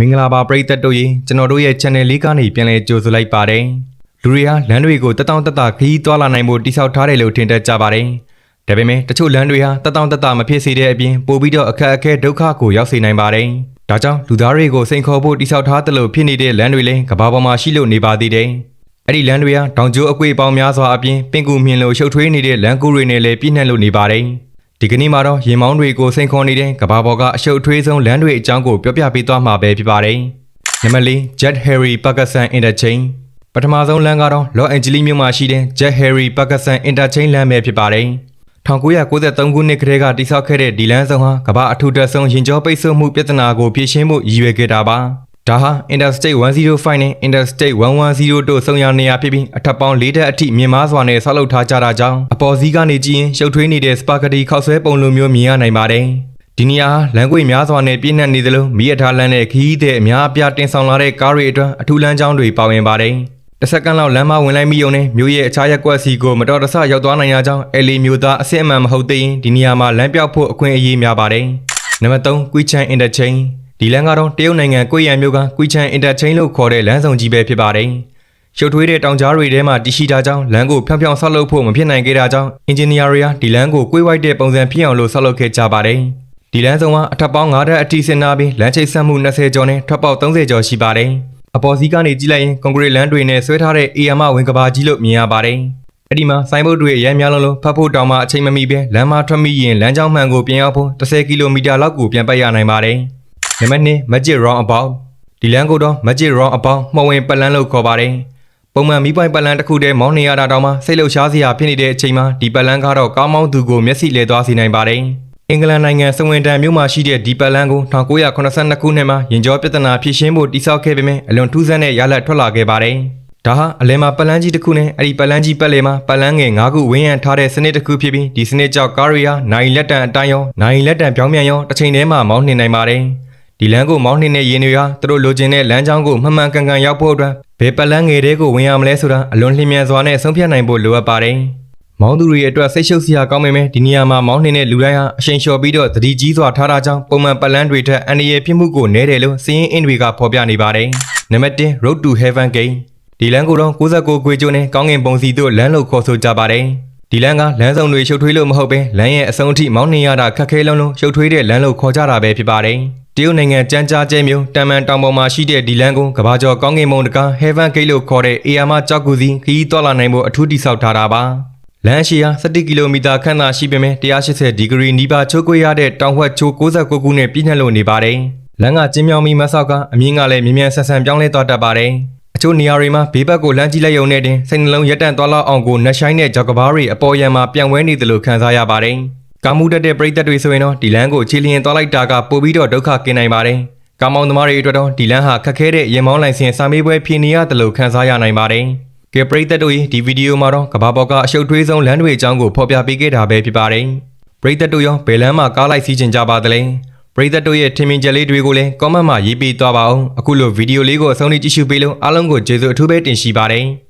မင်္ဂလာပါပရိသတ်တို့ရေကျွန်တော်တို့ရဲ့ channel လေးကနေပြန်လည်ကြိုဆိုလိုက်ပါတယ်လူတွေဟာလမ်းတွေကိုတတောင်တတခရီးသွားလာနိုင်ဖို့တိစောက်ထားတယ်လို့ထင်တတ်ကြပါတယ်ဒါပေမဲ့တချို့လမ်းတွေဟာတတောင်တတမဖြစ်စေတဲ့အပြင်ပိုပြီးတော့အခက်အခဲဒုက္ခကိုရောက်စေနိုင်ပါတယ်ဒါကြောင့်လူသားတွေကိုစိန်ခေါ်ဖို့တိစောက်ထားသလိုဖြစ်နေတဲ့လမ်းတွေလည်းကမ္ဘာပေါ်မှာရှိလို့နေပါသေးတယ်အဲ့ဒီလမ်းတွေဟာတောင်ကျိုးအကွေပေါင်းများစွာအပြင်ပင်ကူမြင်လို့ရှုပ်ထွေးနေတဲ့လမ်းကူတွေနဲ့လည်းပြည့်နှက်လို့နေပါတယ် ဒီကနေ့မှာတော့ရင်မောင်းတွေကိုစိန်ခေါ်နေတဲ့ကမ္ဘာပေါ်ကအရှုပ်အထွေးဆုံးလမ်းတွေအကြောင်းကိုပြောပြပေးသွားမှာပဲဖြစ်ပါတယ်။နံပါတ်၄ Jet Harry Pakistan Interchange ပထမဆုံးလမ်းကတော့ Los Angeles မြို့မှာရှိတဲ့ Jet Harry Pakistan Interchange လမ်းပဲဖြစ်ပါတယ်။1993ခုနှစ်ကတည်းကတည်ဆောက်ခဲ့တဲ့ဒီလမ်းဆောင်ဟာကမ္ဘာအထူးတက်ဆုံးရင်ကျော်ပိတ်ဆို့မှုပြဿနာကိုဖြေရှင်းဖို့ရည်ရွယ်ခဲ့တာပါ။ ဒါဟာ Interstate 105နဲ့ Interstate 110တို့ဆုံရနေရဖြစ်ပြီးအထက်ပေါင်း၄တက်အထိမြင့်မားစွာနဲ့ဆောက်လုပ်ထားကြတာကြောင့်အပေါ်စီးကနေကြည့်ရင်ရှုပ်ထွေးနေတဲ့စပါဂက်တီခောက်ဆွဲပုံလိုမျိုးမြင်ရနိုင်ပါတယ်။ဒီနေရာဟာလမ်းကွေများစွာနဲ့ပြည့်နှက်နေသလိုမီးရထားလမ်းနဲ့ခရီးသည်အများအပြားတင်ဆောင်လာတဲ့ကားတွေအတွက်အထူးလမ်းကြောင်းတွေပါဝင်ပါတယ်။တစ်စက္ကန့်လောက်လမ်းမဝင်လိုက်မိုံနဲ့မြို့ရဲ့အခြားရက်ကွက်စီကိုမတော်တဆရောက်သွားနိုင်ရကြောင်းအဲလီမျိုးသားအစစ်အမှန်မဟုတ်သေးရင်ဒီနေရာမှာလမ်းပြောက်ဖို့အခွင့်အရေးများပါတယ်။နံပါတ်3 Quichan Interchange ဒီလမ်းကတော့တရုတ်နိုင်ငံကွေ့ရန်မြို့က Quichan Interchange လို့ခေါ်တဲ့လမ်းဆောင်ကြီးပဲဖြစ်ပါတယ်။ရှုပ်ထွေးတဲ့တောင်ကြားတွေထဲမှာတည်ရှိတာကြောင့်လမ်းကိုဖြောင်ဖြောင်ဆောက်လုပ်ဖို့မဖြစ်နိုင်ခဲ့တာကြောင့်အင်ဂျင်နီယာတွေကဒီလမ်းကိုကွေ့ဝိုက်တဲ့ပုံစံဖြစ်အောင်လို့ဆောက်လုပ်ခဲ့ကြပါတယ်။ဒီလမ်းဆောင်ကအထက်ပေါင်း9ဓာတ်အထိဆင်နာပြီးလမ်းချိတ်ဆက်မှု20ကျော်နဲ့ထွက်ပေါက်30ကျော်ရှိပါတယ်။အပေါ်စီးကနေကြည့်လိုက်ရင်ကွန်ကရစ်လမ်းတွေနဲ့ဆွဲထားတဲ့အေယာမဝင်ကဘာကြီးလို့မြင်ရပါတယ်။အဲ့ဒီမှာဆိုင်းဘုတ်တွေအများများလုံးလုံးဖတ်ဖို့တောင်မှအချိန်မမီပဲလမ်းမထွက်မိရင်လမ်းကြောင်းမှန်ကိုပြန်ရောက်ဖို့10ကီလိုမီတာလောက်ကိုပြန်ပတ်ရနိုင်ပါတယ်။ နံပါတ်2 Magic Roundabout ဒီလမ်းကိုတော့ Magic Roundabout မှဝင်ပတ်လန်းလို့ခေါ်ပါတယ်။ပုံမှန်မီးပိုင်ပတ်လန်းတစ်ခုတည်းမောင်းနေရတာတောင်မှစိတ်လှုပ်ရှားစရာဖြစ်နေတဲ့အချိန်မှာဒီပတ်လန်းကတော့ကားမောင်းသူကိုမျက်စိလဲသွားစေနိုင်ပါတယ်။အင်္ဂလန်နိုင်ငံစဝင်တန်မြို့မှာရှိတဲ့ဒီပတ်လန်းကို1982ခုနှစ်မှာရင်ကျော်ပြဿနာဖြေရှင်းဖို့တိစောက်ခဲ့ပေမဲ့အလွန်ထူးဆန်းတဲ့ရလဒ်ထွက်လာခဲ့ပါတယ်။ဒါဟာအလဲမှာပတ်လန်းကြီးတစ်ခုနဲ့အဲ့ဒီပတ်လန်းကြီးပတ်လေမှာပတ်လန်းငယ်၅ခုဝင်းရံထားတဲ့စနစ်တစ်ခုဖြစ်ပြီးဒီစနစ်ကြောင့်ကားတွေဟာနိုင်လက်တန်အတိုင်းရောနိုင်လက်တန်ပြောင်းပြန်ရောတစ်ချိန်တည်းမှာမောင်းနှင်နိုင်ပါတယ်။ ဒီလမ်းကိုမောင်းနှင်တဲ့ရင်တွေဟာသူတို့လိုချင်တဲ့လမ်းကြောင်းကိုမှန်မှန်ကန်ကန်ရောက်ဖို့အတွက်ဘယ်ပတ်လန်းငယ်တွေကိုဝင်ရမလဲဆိုတာအလွန်လျင်မြန်စွာနဲ့ဆုံးဖြတ်နိုင်ဖို့လိုအပ်ပါတယ်။မောင်းသူတွေအတွက်စိတ်ရှုပ်စရာကောင်းပေမဲ့ဒီနေရာမှာမောင်းနှင်တဲ့လူတိုင်းဟာအရှိန်လျှော်ပြီးတော့သတိကြီးစွာထားတာကြောင့်ပုံမှန်ပတ်လန်းတွေထက်အန္တရာယ်ဖြစ်မှုကိုနည်းတယ်လို့စီးရင်အင်းတွေကဖော်ပြနေပါတယ်။နံပါတ်1 Road to Heaven Gate ဒီလမ်းကိုတော့69ခွေကျိုးနဲ့ကောင်းကင်ပုံစီတို့လမ်းလို့ခေါ်ဆိုကြပါတယ်။ဒီလမ်းကလမ်းစုံတွေရှုပ်ထွေးလို့မဟုတ်ပဲလမ်းရဲ့အဆုံးအထိမောင်းနှင်ရတာခက်ခဲလုံးလုံးရှုပ်ထွေးတဲ့လမ်းလို့ခေါ်ကြတာပဲဖြစ်ပါတယ်။ တရုတ်နိုင်ငံကြမ်းကြားကျဲမြို့တန်မန်တောင်ပေါ်မှာရှိတဲ့ဒီလမ်းကိုကဘာကျော်ကောင်းကင်မုံတကား Heaven Gate လို့ခေါ်တဲ့အေယာမကြောက်ကူစီခရီးသွားလာနိုင်ဖို့အထူးတိစောက်ထားတာပါ။လမ်းရှိရာ17ကီလိုမီတာခန့်သာရှိပေမဲ့180ဒီဂရီနီးပါးချိုးကွေးရတဲ့တောင်ဝက်ချိုး69ခုနဲ့ပြည့်နှက်လို့နေပါတယ်။လမ်းကကျင်းမြောင်းမီမဆောက်ကအမြင့်ကလည်းမြ мян ဆန်ဆန်ပြောင်းလဲသွားတတ်ပါတယ်။အချို့နေရာတွေမှာဘေးဘက်ကိုလမ်းကြည့်လိုက်ရုံနဲ့တင်စိတ်နှလုံးရက်တန့်သွားလောက်အောင်ကိုနှက်ဆိုင်တဲ့ကြောက်ကဘာတွေအပေါ်ယံမှာပြန်ဝဲနေတယ်လို့ခံစားရပါတယ်။ ကာမှုတက်တဲ့ပရိသတ်တွေဆိုရင်တော့ဒီလမ်းကိုခြေလျင်သွားလိုက်တာကပိုပြီးတော့ဒုက္ခကင်းနိုင်ပါတယ်။ကာမောင်သမားတွေအတွက်တော့ဒီလမ်းဟာခက်ခဲတဲ့ရင်မောင်းလိုင်စင်စာမေးပွဲဖြေနေရတယ်လို့ခံစားရနိုင်ပါတယ်။ကဲပရိသတ်တို့ရေဒီဗီဒီယိုမှာတော့ကဘာပေါ်ကအရှုပ်ထွေးဆုံးလမ်းတွေအကြောင်းကိုဖော်ပြပေးခဲ့တာပဲဖြစ်ပါတယ်။ပရိသတ်တို့ရောဘယ်လမ်းမှာကားလိုက်စီးကျင်ကြပါသလဲ။ပရိသတ်တို့ရဲ့ထင်မြင်ချက်လေးတွေကိုလည်း comment မှာရေးပေးသွားပါအောင်အခုလိုဗီဒီယိုလေးကိုအဆုံးထိကြည့်ရှုပေးလို့အားလုံးကိုကျေးဇူးအထူးပဲတင်ရှိပါတယ်။